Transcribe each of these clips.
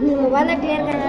నీ mobile clear కదా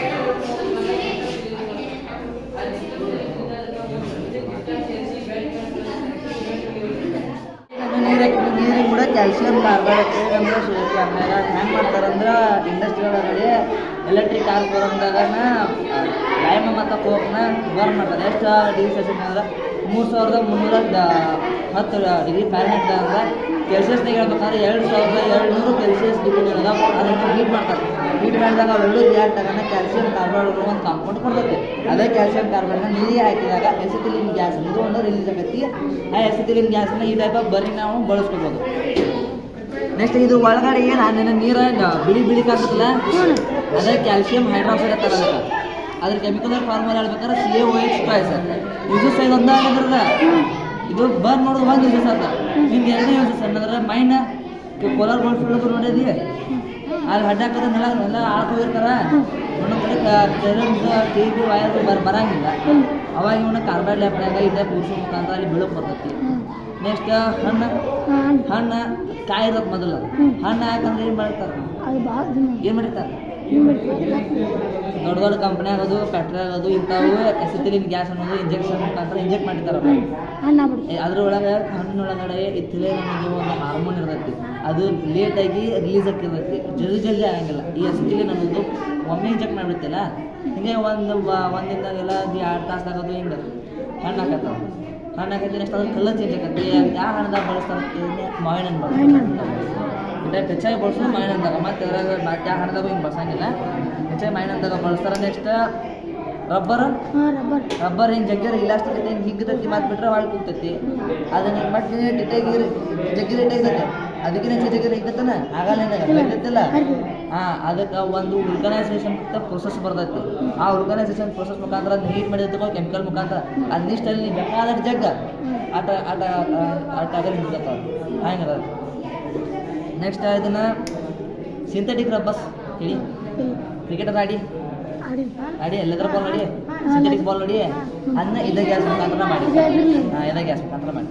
ನೀರಿಗೆ ಕೂಡ ಕ್ಯಾಲ್ಸಿಯಂ ಕಾರ್ಬೈಡ್ ಅಂದ್ರೆ ಆಮ್ಯಾಗ ಮಾಡ್ತಾರೆ ಮಾಡ್ತಾರಂದ್ರೆ ಇಂಡಸ್ಟ್ರಿ ಒಳಗಡೆ ಎಲೆಕ್ಟ್ರಿಕ್ ಕಾರ್ ಬರೋದಾಗ ಲೈಮ್ ಮತ್ತು ಕೋಕ್ನ ಬರ್ನ್ ಮಾಡ್ತಾರೆ. ಎಷ್ಟು ಡಿಗ್ರಿ ಸೆಲ್ಸಿಯಸ್ ಅಂದ್ರೆ ಮೂರು ಸಾವಿರದ ಮುನ್ನೂರ ಹತ್ತು ಡಿಗ್ರಿ ಫ್ಯಾರನೈಟ್ ಅಂದ್ರೆ ಸೆಲ್ಸಿಯಸ್ನಾಗ ಹೇಳ್ಬೇಕಂದ್ರೆ ಎರಡು ಸಾವಿರದ ಎರಡು ನೂರು ಕೆಲ್ಸಿಯಸ್ ಡಿಪೆಂಡ್ ಅದನ್ನು ಹೀಟ್ ಮಾಡ್ತಾರೆ. ಹೀಟ್ ಮಾಡಿದಾಗ ಅವೆಲ್ಲೂ ರಿಯಾಕ್ಟ್ ಆಗೋಣ ಕ್ಯಾಲ್ಸಿಯಂ ಕಾರ್ಬೈಡ್ ಒಂದು ಕಾಂಪೌಂಡ್ ಕೊಡ್ತೈತೆ. ಅದೇ ಕ್ಯಾಲ್ಸಿಯಂ ಕಾರ್ಬೈಡ್ನ ನೀರಿಗೆ ಹಾಕಿದಾಗ ಎಸಿಟಿಲಿನ್ ಗ್ಯಾಸ್ ಇದು ಒಂದು ರಿಲೀಸ್ ಆಗತ್ತಿ ಆ ಎಸಿಟಿಲಿನ್ ಗ್ಯಾಸ್ನ ಈ ಟೈಪ್ ಬರಿ ನಾವು ಬಳಸ್ಕೋಬೋದು. ನೆಕ್ಸ್ಟ್ ಇದು ಒಳಗಡೆ ಏನು? ನಿನ್ನ ನೀರ ಬಿಳಿ ಬಿಳಿ ಕಾಣ್ತಲ್ಲ ಅದೇ ಕ್ಯಾಲ್ಸಿಯಂ ಹೈಡ್ರಾಕ್ಸೈಡ್ ಅಂತ ಅದ್ರ ಕೆಮಿಕಲ್ ಫಾರ್ಮುಲಾ ಹೇಳ್ಬೇಕಾದ್ರೆ ಸಿ ಎ ಓ ಯೂಸಸ್ ಇದು ಒಂದ ಆಗಿದ್ರದ ಇದು ಬರ್ ನೋಡೋದು ಒಂದು ದಿವಸ ಅಂತ ಹಿಂಗೆ ಎರಡನೇ ಸರ್? ಅಂದ್ರೆ ಮೈಂಡ್ ಕೋಲಾರ ಗೋಲ್ಡ್ ಫೀಲ್ಡ್ ನೋಡಿದ್ವಿ. ಅಲ್ಲಿ ಹಡ್ಡ ಹಾಕೋದ್ರೆ ನೆಲ ಎಲ್ಲ ಆಳ್ಕೋಗಿರ್ತಾರ ಒಂದೊಂದು ಕಡೆ ಕರೆಂಟ್ ಟಿ ವಿ ವೈರ್ ಬರ್ ಬರಂಗಿಲ್ಲ. ಅವಾಗ ಇವನು ಕಾರ್ಬೈಡ್ ಲ್ಯಾಪ್ನಾಗ ಇದೆ ಕೂರಿಸೋ ಮುಖಾಂತರ ಅಲ್ಲಿ ಬೆಳಕು ಬರ್ತೈತಿ. ನೆಕ್ಸ್ಟ್ ಹಣ್ಣು. ಹಣ್ಣು ಕಾಯಿ ಇರೋದು ಮೊದಲು ಹಣ್ಣು ಯಾಕಂದ್ರೆ ಏನು ಮಾಡ್ತಾರೆ? ಏನು ಮಾಡಿರ್ತಾರೆ? ದೊಡ್ಡ ದೊಡ್ಡ ಕಂಪ್ನಿ ಆಗೋದು ಫ್ಯಾಕ್ಟ್ರಿ ಆಗೋದು ಇಂಥವು ಎಸಿಟಿಲಿನ್ ಗ್ಯಾಸ್ ಅನ್ನೋದು ಇಂಜೆಕ್ಷನ್ ಮುಖಾಂತರ ಇಂಜೆಕ್ಟ್ ಮಾಡಿರ್ತಾರಲ್ಲ ಅದ್ರೊಳಗೆ ಕಣ್ಣಿನೊಳಗಡೆ ಇತ್ತಿಲೆ ಅನ್ನೋದು ಒಂದು ಹಾರ್ಮೋನ್ ಇರ್ತೈತಿ. ಅದು ಲೇಟಾಗಿ ರಿಲೀಸ್ ಆಗ್ತಿರ್ತೈತಿ. ಜಲ್ದಿ ಜಲ್ದಿ ಆಗಂಗಿಲ್ಲ. ಈ ಎಸಿಟಿಲಿನ್ ಅನ್ನೋದು ಒಮ್ಮೆ ಇಂಜೆಕ್ಟ್ ಮಾಡಿಬಿಡ್ತಿಲ್ಲ ಹಿಂಗೆ ಒಂದು ಒಂದಿನದಾಗೆಲ್ಲ ಎರಡು ತಾಸು ಆಗೋದು ಹಿಂಗೆ ಹಣ್ಣು ಹಾಕತ್ತಾವ. ಹಣ್ಣು ಅಷ್ಟು ಕಲರ್ ಚೇಂಜ್ ಆಗುತ್ತೆ. ಯಾವ ಹಣ್ಣದಾಗ ಬಳಸ್ತಾರೆ ಮಾವಿನ ಹಣ್ಣು ಬಳಸ್ತಾರೆ. ಹೆಚ್ಚಾಗಿ ಬಳಸೋದು ಮಾವಿನ ಹಣ್ಣದಾಗ. ಮತ್ತು ಅದ್ರಾಗ ಯಾವ ಹಣ್ಣದಾಗ ಹಿಂಗೆ ಬಳಸಂಗಿಲ್ಲ. ಹೆಚ್ಚಾಗಿ ಮಾವಿನ ಹಣ್ಣದಾಗ ಬಳಸ್ತಾರೆ ನೆಕ್ಸ್ಟ್ ರಬ್ಬರ್. ರಬ್ಬರ್. ಹಿಂಗೆ ಜಗ್ಗಿರ ಇಲಾಸ್ಟಿಕ್ ಐತೆ ಹಿಂಗೆ ಹಿಗ್ತೈತಿ ಮತ್ತೆ ಬಿಟ್ರೆ ಹಾಳು ಕೂಗ್ತೈತಿ. ಅದನ್ನ ಹಿಂಗೆ ಮತ್ತೆ ಟಿಟಾಗಿ ಜಗ್ಗಿ ರೇಟ್ ಐತೈತೆ ಅದಕ್ಕಿಂತ ಹೆಚ್ಚು ಜಗ್ಗಿ ಐತೈತನ ಆಗಲ್ಲ ಐತೈತಿಲ್ಲ ಹಾಂ ಅದಕ್ಕೆ ಒಂದು ಆರ್ಗನೈಸೇಷನ್ ಪ್ರೊಸೆಸ್ ಬರ್ತೈತಿ. ಆ ಆರ್ಗನೈಸೇಷನ್ ಪ್ರೊಸೆಸ್ ಮುಖಾಂತರ ನೀಟ್ ಮಾಡಿರ್ತಕ್ಕೋ ಕೆಮಿಕಲ್ ಮುಖಾಂತರ ಅದಿಷ್ಟಲ್ಲಿ ಅಲ್ಲಿ ಬೇಕಾದಷ್ಟು ಜಗ್ಗ ಆಟ ಆಟ ಆಟ ಹಿಡ್ಕತ್ತಾವ ಹಂಗೆ ನೆಕ್ಸ್ಟ್ ಇದನ್ನ ಸಿಂಥೆಟಿಕ್ ರಬ್ಬಸ್ ಹೇಳಿ. ಕ್ರಿಕೆಟರ್ ಆಡಿ. ಆಡಿ, ಎಲ್ಲದರ ಬಾಲ್ ನೋಡಿ ಸಿಂಥೆಟಿಕ್ ಬಾಲ್ ನೋಡಿ ಅನ್ನ ಇದ ಗ್ಯಾಸ್ ಮುಖಾಂತರ ಮಾಡಿ. ಹಾಂ ಇದ ಗ್ಯಾಸ್ ಮುಖಾಂತರ ಮಾಡಿ.